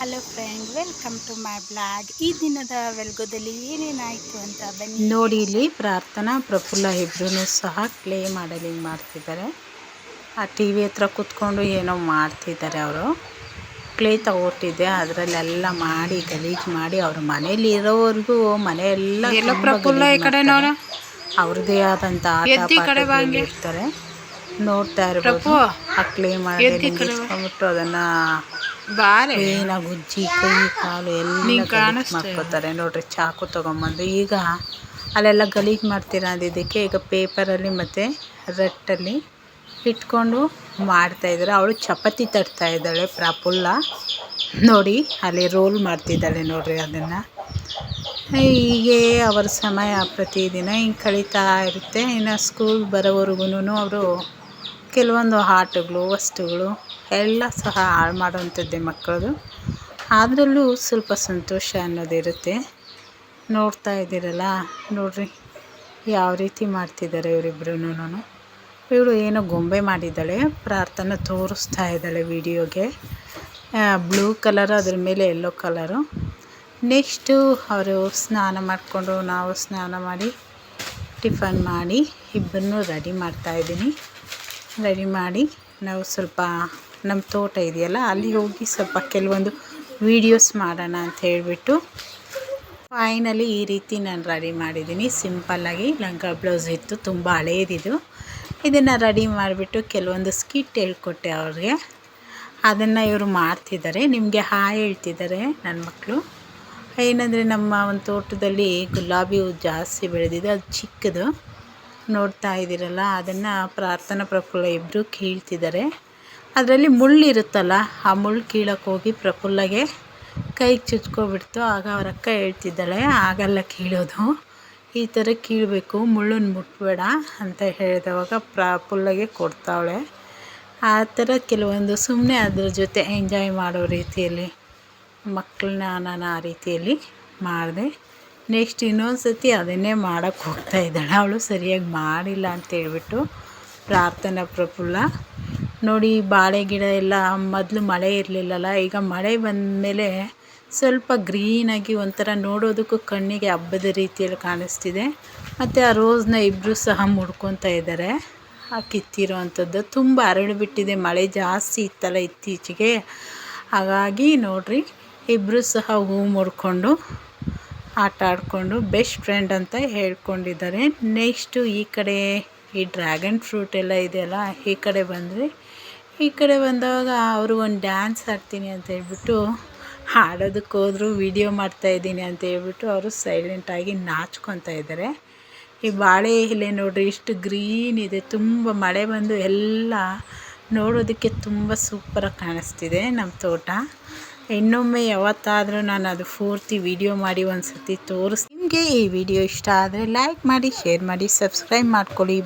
Hello friend welcome to my blog. ಈ ದಿನದ ವೆಲ್ಗೋದಲ್ಲಿ ಏನೇನಾಯಿತು ಅಂತ ಬನ್ನಿ. ನೋಡಿ ಇಲ್ಲಿ ಪ್ರಾರ್ಥನಾ ಪ್ರಫುಲ್ಲ ಇಬ್ಬರೂ ಸಹ ಕ್ಲೇ ಮಾಡಲಿಂಗ್ ಮಾಡ್ತಿದ್ದಾರೆ. ಆ ಟಿ ವಿ ಹತ್ರ ಕೂತ್ಕೊಂಡು ಏನೋ ಮಾಡ್ತಿದ್ದಾರೆ ಅವರು. ಕ್ಲೇ ತಗೊಟ್ಟಿದ್ದೆ ಅದರಲ್ಲೆಲ್ಲ ಮಾಡಿ ಗಲೀಜು ಮಾಡಿ ಅವ್ರ ಮನೇಲಿ ಇರೋವರೆಗೂ ಮನೆಯೆಲ್ಲ ಪ್ರಫುಲ್ಲ ಈ ಕಡೆ. ಅವ್ರದ್ದೇ ಆದಂಥ ಆಟ. ಇರ್ತಾರೆ. ನೋಡ್ತಾ ಇರ್ಬೋದು. ಆ ಕ್ಲೇ ಮಾಡಿ ಅದನ್ನ ಬಾರೆ. ಉಜ್ಜಿ ಕೈ ಕಾಲು ಎಲ್ಲ ಮಾಡ್ಕೋತಾರೆ. ನೋಡ್ರಿ ಚಾಕು ತಗೊಂಬಂದು. ಈಗ ಅಲ್ಲೆಲ್ಲ ಗಲೀಜು ಮಾಡ್ತೀರಾ ಅಂದಿದ್ದಕ್ಕೆ ಈಗ ಪೇಪರಲ್ಲಿ ಮತ್ತು ರಟ್ಟಲ್ಲಿ ಇಟ್ಕೊಂಡು ಮಾಡ್ತಾ ಇದ್ದಾರೆ. ಅವಳು ಚಪಾತಿ ತಟ್ತಾ ಇದ್ದಾಳೆ ಪ್ರಾಪುಲ್ಲ. ನೋಡಿ ಅಲ್ಲಿ ರೋಲ್ ಮಾಡ್ತಿದ್ದಾಳೆ ನೋಡ್ರಿ ಅದನ್ನು. ಹೀಗೆ ಅವರ ಸಮಯ ಪ್ರತಿದಿನ ಹಿಂಗೆ ಕಳೀತಾ ಇರುತ್ತೆ. ಇನ್ನು ಸ್ಕೂಲ್ ಬರೋವರೆಗೂ ಅವರು ಕೆಲವೊಂದು ಆಟಗಳು ವಸ್ತುಗಳು ಎಲ್ಲ ಸಹ ಹಾಳು ಮಾಡುವಂಥದ್ದೇ ಮಕ್ಕಳದು. ಅದರಲ್ಲೂ ಸ್ವಲ್ಪ ಸಂತೋಷ ಅನ್ನೋದಿರುತ್ತೆ ನೋಡ್ತಾ ಇದ್ದೀರಲ್ಲ, ನೋಡಿರಿ ಯಾವ ರೀತಿ ಮಾಡ್ತಿದ್ದಾರೆ ಇವರಿಬ್ರು ಇವಳು ಏನೋ ಗೊಂಬೆ ಮಾಡಿದ್ದಾಳೆ, ಪ್ರಾರ್ಥನೆ ತೋರಿಸ್ತಾ ಇದ್ದಾಳೆ ವಿಡಿಯೋಗೆ. ಬ್ಲೂ ಕಲರ್, ಅದ್ರ ಮೇಲೆ ಯೆಲ್ಲೋ ಕಲರು. ನೆಕ್ಸ್ಟು ಅವರು ಸ್ನಾನ ಮಾಡಿಕೊಂಡು ನಾವು ಸ್ನಾನ ಮಾಡಿ, ಟಿಫನ್ ಮಾಡಿ, ಇಬ್ಬರನ್ನೂ ರೆಡಿ ಮಾಡ್ತಾಯಿದ್ದೀನಿ ರೆಡಿ ಮಾಡಿ ನಾವು ಸ್ವಲ್ಪ ನಮ್ಮ ತೋಟ ಇದೆಯಲ್ಲ, ಅಲ್ಲಿ ಹೋಗಿ ಸ್ವಲ್ಪ ಕೆಲವೊಂದು ವೀಡಿಯೋಸ್ ಮಾಡೋಣ ಅಂತ ಹೇಳಿಬಿಟ್ಟು ಫೈನಲಿ ಈ ರೀತಿ ನಾನು ರೆಡಿ ಮಾಡಿದ್ದೀನಿ. ಸಿಂಪಲ್ಲಾಗಿ ಲಂಗ ಬ್ಲೌಸ್ ಇತ್ತು, ತುಂಬ ಹಳೇದಿದು. ಇದನ್ನು ರೆಡಿ ಮಾಡಿಬಿಟ್ಟು ಕೆಲವೊಂದು ಸ್ಕಿಟ್ ಹೇಳ್ಕೊಟ್ಟೆ ಅವ್ರಿಗೆ. ಅದನ್ನು ಇವರು ಮಾಡ್ತಿದ್ದಾರೆ. ನಿಮಗೆ ಹಾಯ್ ಹೇಳ್ತಿದ್ದಾರೆ ನನ್ನ ಮಕ್ಕಳು ಏನಂದರೆ ನಮ್ಮ ಒಂದು ತೋಟದಲ್ಲಿ ಗುಲಾಬಿ ಹೂ ಜಾಸ್ತಿ ಬೆಳೆದಿದೆ ಅದು ಚಿಕ್ಕದು. ನೋಡ್ತಾ ಇದ್ದೀರಲ್ಲ, ಅದನ್ನು ಪ್ರಾರ್ಥನಾ ಪ್ರಫುಲ್ಲ ಇಬ್ಬರು ಕೀಳ್ತಿದ್ದಾರೆ. ಅದರಲ್ಲಿ ಮುಳ್ಳಿರುತ್ತಲ್ಲ ಆ ಮುಳ್ಳು ಕೀಳಕ್ಕೆ ಹೋಗಿ ಪ್ರಫುಲ್ಲಗೆ ಕೈಗೆ ಚುಚ್ಕೊಬಿಡ್ತು. ಆಗ ಅವ್ರ ಅಕ್ಕ ಹೇಳ್ತಿದ್ದಾಳೆ ಆಗಲ್ಲ ಕೀಳೋದು. ಈ ಥರ ಕೀಳಬೇಕು ಮುಳ್ಳನ್ನು ಮುಟ್ಬೇಡ ಅಂತ ಹೇಳಿದವಾಗ ಪ್ರಫುಲ್ಲಗೆ ಕೊಡ್ತಾವಳೆ. ಆ ಥರ ಕೆಲವೊಂದು ಸುಮ್ಮನೆ ಅದ್ರ ಜೊತೆ ಎಂಜಾಯ್ ಮಾಡೋ ರೀತಿಯಲ್ಲಿ ಮಕ್ಕಳನ್ನ ನಾನು ಆ ರೀತಿಯಲ್ಲಿ ಮಾಡಿದೆ. ನೆಕ್ಸ್ಟ್ ಇನ್ನೊಂದು ಸತಿ ಅದನ್ನೇ ಮಾಡೋಕ್ಕೆ ಹೋಗ್ತಾ ಇದ್ದಾಳೆ. ಅವಳು ಸರಿಯಾಗಿ ಮಾಡಿಲ್ಲ ಅಂತ ಹೇಳ್ಬಿಟ್ಟು ಪ್ರಾರ್ಥನಾ ಪ್ರಫುಲ್ಲ, ನೋಡಿ ಬಾಳೆ ಗಿಡ ಎಲ್ಲ ಮೊದಲು ಮಳೆ ಇರಲಿಲ್ಲಲ್ಲ, ಈಗ ಮಳೆ ಬಂದಮೇಲೆ ಸ್ವಲ್ಪ ಗ್ರೀನಾಗಿ ಒಂಥರ ನೋಡೋದಕ್ಕೂ ಕಣ್ಣಿಗೆ ಹಬ್ಬದ ರೀತಿಯಲ್ಲಿ ಕಾಣಿಸ್ತಿದೆ. ಮತ್ತು ಆ ರೋಸ್ನ ಇಬ್ಬರು ಸಹ ಮುಡ್ಕೊತಾ ಇದ್ದಾರೆ. ಆ ಕಿತ್ತಿರೋ ಅಂಥದ್ದು ತುಂಬ ಅರಳು ಬಿಟ್ಟಿದೆ, ಮಳೆ ಜಾಸ್ತಿ ಇತ್ತಲ್ಲ ಇತ್ತೀಚೆಗೆ. ಹಾಗಾಗಿ ನೋಡಿರಿ ಇಬ್ಬರು ಸಹ ಹೂ ಮುಡ್ಕೊಂಡು ಆಟ ಆಡಿಕೊಂಡು ಬೆಸ್ಟ್ ಫ್ರೆಂಡ್ ಅಂತ ಹೇಳ್ಕೊಂಡಿದ್ದಾರೆ. ನೆಕ್ಸ್ಟು ಈ ಕಡೆ ಈ ಡ್ರ್ಯಾಗನ್ ಫ್ರೂಟ್ ಎಲ್ಲ ಇದೆಯಲ್ಲ, ಈ ಕಡೆ ಬಂದರೆ, ಈ ಕಡೆ ಬಂದಾಗ ಅವರು ಒಂದು ಡ್ಯಾನ್ಸ್ ಆಡ್ತೀನಿ ಅಂತ ಹೇಳ್ಬಿಟ್ಟು ಹಾಡೋದಕ್ಕೆ ಹೋದ್ರು ವೀಡಿಯೋ ಮಾಡ್ತಾಯಿದ್ದೀನಿ ಅಂತ ಹೇಳ್ಬಿಟ್ಟು ಅವರು ಸೈಲೆಂಟಾಗಿ ನಾಚ್ಕೊತಾ ಇದ್ದಾರೆ. ಈ ಬಾಳೆ ಎಲೆ ನೋಡ್ರಿ, ಇಷ್ಟು ಗ್ರೀನ್ ಇದೆ, ತುಂಬ ಮಳೆ ಬಂದು ಎಲ್ಲ ನೋಡೋದಕ್ಕೆ ತುಂಬ ಸೂಪರಾಗಿ ಕಾಣಿಸ್ತಿದೆ ನಮ್ಮ ತೋಟ. ಇನ್ನೊಮ್ಮೆ ಯಾವತ್ತಾದರೂ ನಾನು ಅದು ಪೂರ್ತಿ ವಿಡಿಯೋ ಮಾಡಿ ಒಂದು ಸರ್ತಿ ತೋರಿಸ್ತೀನಿ. ನಿಮಗೆ ಈ ವಿಡಿಯೋ ಇಷ್ಟ ಆದರೆ ಲೈಕ್ ಮಾಡಿ ಶೇರ್ ಮಾಡಿ ಸಬ್ಸ್ಕ್ರೈಬ್ ಮಾಡ್ಕೊಳ್ಳಿ.